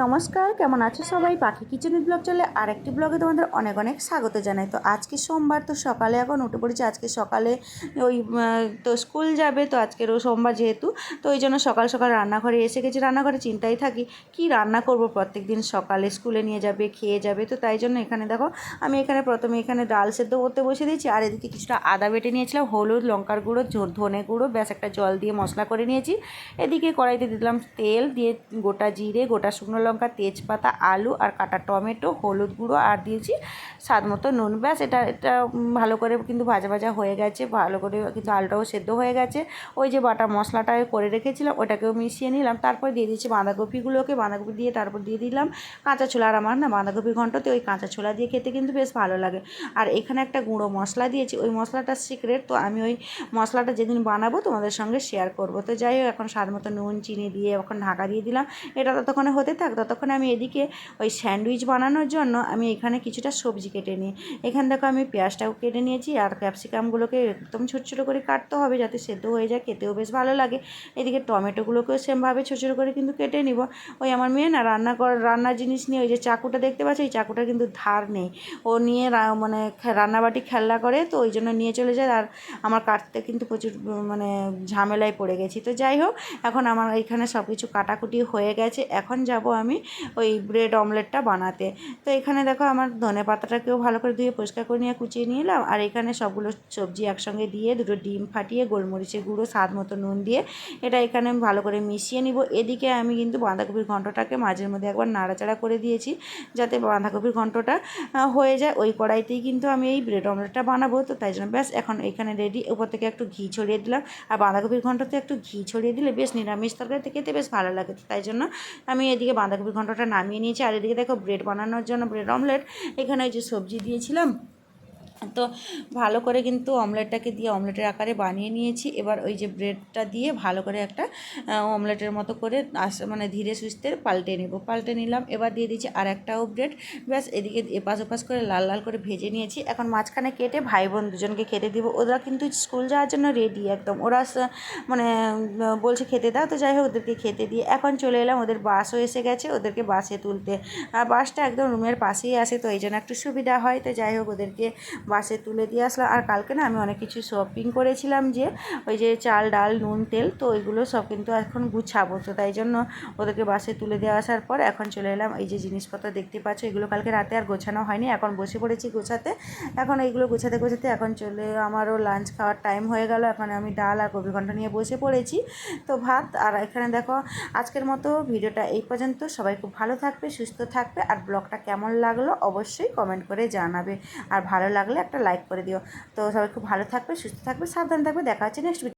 নমস্কার, কেমন আছো সবাই? পাখি কিচেনের ব্লগ চলে আরেকটি ব্লগে তোমাদের অনেক অনেক স্বাগত জানাই। তো আজকে সোমবার, তো সকালে এখন উঠে পড়েছি। আজকে সকালে ওই তো স্কুল যাবে, তো আজকেরও সোমবার যেহেতু। তো ওই জন্য সকাল সকাল রান্নাঘরে এসে গেছি। রান্নাঘরে চিন্তাই থাকি, কি রান্না করব? প্রত্যেক দিন সকালে স্কুলে নিয়ে যাবে, খেয়ে যাবে। তো তাই জন্য এখানে দেখো, আমি এখানে প্রথমে এখানে ডাল সেদ্ধ করতে বসে দিয়েছি। আর এদিকে কিছুটা আদা বেটে নিয়েছিলাম, হলুদ, লঙ্কার গুঁড়ো ধনে গুঁড়ো, ব্যাস একটা জল দিয়ে মশলা করে নিয়েছি। এদিকে কড়াইতে দিলাম তেল, দিয়ে গোটা জিরে, গোটা শুকনো লঙ্কা, তেজপাতা, আলু আর কাটা টমেটো, হলুদ গুঁড়ো আর দিয়েছি স্বাদ মতো নুন। ব্যাস, এটা এটা ভালো করে কিন্তু ভাজা ভাজা হয়ে গেছে, ভালো করে কিন্তু আলুটাও সেদ্ধ হয়ে গেছে। ওই যে বাটা মশলাটা করে রেখেছিলাম, ওটাকেও মিশিয়ে নিলাম, তারপর দিয়ে দিয়েছি বাঁধাকপিগুলোকে বাঁধাকপি দিয়ে তারপর দিয়ে দিলাম কাঁচা ছোলা আর আমার না বাঁধাকপি ঘন্টতে ওই কাঁচা ছোলা দিয়ে খেতে কিন্তু বেশ ভালো লাগে। আর এখানে একটা গুঁড়ো মশলা দিয়েছি, ওই মশলাটা সিক্রেট তো আমি ওই মশলাটা যেদিন বানাবো তোমাদের সঙ্গে শেয়ার করব। তো যাই হোক, এখন স্বাদ মতো নুন, চিনি দিয়ে এখন ঢাকা দিয়ে দিলাম, এটা ততক্ষণে হতে থাক। ততক্ষণে আমি এদিকে ওই স্যান্ডউইচ বানানোর জন্য আমি এখানে কিছুটা সবজি কেটে নিই। এখান দেখো আমি পেঁয়াজটাও কেটে নিয়েছি আর ক্যাপসিকামগুলোকে একদম ছোটো ছোটো করে কাটতে হবে যাতে সেদ্ধ হয়ে যায়, খেতেও বেশ ভালো লাগে। এদিকে টমেটোগুলোকেও সেমভাবে ছোটো ছোটো করে কিন্তু কেটে নিব। ওই আমার মেয়ে না রান্না কর, রান্নার জিনিস নিয়ে ওই যে চাকুটা দেখতে পাচ্ছি, এই চাকুটা কিন্তু ধার নেই। ও নিয়ে মানে রান্নাবাটি খেলা করে তো ওই জন্য নিয়ে চলে যায় আর আমার কাটতে কিন্তু প্রচুর মানে ঝামেলায় পড়ে গেছি। তো যাই হোক, এখন আমার এখানে সব কিছু কাটাকুটি হয়ে গেছে। এখন যাব আমি ওই ব্রেড অমলেটটা বানাতে। তো এখানে দেখো আমার ধনে পাতাটাকেও ভালো করে ধুয়ে পরিষ্কার করে নিয়ে কুচিয়ে নিয়ে এলাম আর এখানে সবগুলো সবজি একসঙ্গে দিয়ে দুটো ডিম ফাটিয়ে গোলমরিচের গুঁড়ো স্বাদ মতো নুন দিয়ে এটা এখানে ভালো করে মিশিয়ে নিব। এদিকে আমি কিন্তু বাঁধাকপির ঘন্টটাকে মাঝের মধ্যে একবার নাড়াচাড়া করে দিয়েছি যাতে বাঁধাকপির ঘন্টটা আহ, হয়ে যায়। ওই কড়াইতেই কিন্তু আমি এই ব্রেড অমলেটটা বানাবো। তো তাই জন্য ব্যাস এখন এখানে রেডি উপর থেকে একটু ঘি ছড়িয়ে দিলাম। আর বাঁধাকপির ঘন্টতে একটু ঘি ছড়িয়ে দিলে বেশ নিরামিষ তরকারিতে খেতে বেশ ভালো লাগে। তাই জন্য আমি এদিকে বাঁধাকপির ঘন্টটা নামিয়ে নিয়েছি। আর এদিকে দেখো ব্রেড বানানোর জন্য ব্রেড অমলেট এখানে ওই যে সবজি দিয়েছিলাম। তো ভালো করে কিন্তু অমলেটটাকে দিয়ে অমলেটের আকারে বানিয়ে নিয়েছি। এবার ওই যে ব্রেডটা দিয়ে ভালো করে একটা অমলেটের মতো করে আস মানে ধীরে সুস্থে পাল্টে নেব। পাল্টে নিলাম, এবার দিয়ে দিচ্ছি আর একটাও ব্রেড। ব্যাস, এদিকে এপাশ ওপাশ করে লাল লাল করে ভেজে নিয়েছি। এখন মাঝখানে কেটে ভাই বোন দুজনকে খেতে দিব। ওরা কিন্তু স্কুল যাওয়ার জন্য রেডি একদম। ওরা মানে বলছে খেতে দাও, তো যাই হোক ওদেরকে খেতে দিয়ে এখন চলে এলাম। ওদের বাসও এসে গেছে ওদেরকে বাসে তুলতে। আর বাসটা একদম রুমের পাশেই আসে তো এই জন্য একটু সুবিধা হয়। তো যাই হোক ওদেরকে বাসে তুলে দিয়ে আসলাম। আর কালকে না আমি অনেক কিছু শপিং করেছিলাম যে, ওই যে চাল, ডাল, নুন, তেল, তো ওইগুলো সব কিন্তু এখন গুছাবো। তো তাই জন্য ওদেরকে বাসে তুলে দিয়ে আসার পর এখন চলে এলাম। এই যে জিনিসপত্র দেখতে পাচ্ছ, এগুলো কালকে রাতে আর গোছানো হয়নি। এখন বসে পড়েছি গোছাতে। এখন এইগুলো গোছাতে গোছাতে এখন চলে আমারও লাঞ্চ খাওয়ার টাইম হয়ে গেল। এখন আমি ডাল আর কবি ঘণ্টা নিয়ে বসে পড়েছি। তো ভাত আর এখানে দেখো, আজকের মতো ভিডিওটা এই পর্যন্ত। সবাই খুব ভালো থাকবে, সুস্থ থাকবে। আর ব্লগটা কেমন লাগল অবশ্যই কমেন্ট করে জানাবে। আর ভালো লাগলে একটা লাইক করে দিও। তো সবাই খুব ভালো থাকবে, সুস্থ থাকবে, সাবধান থাকবে। দেখা হচ্ছে নেক্সট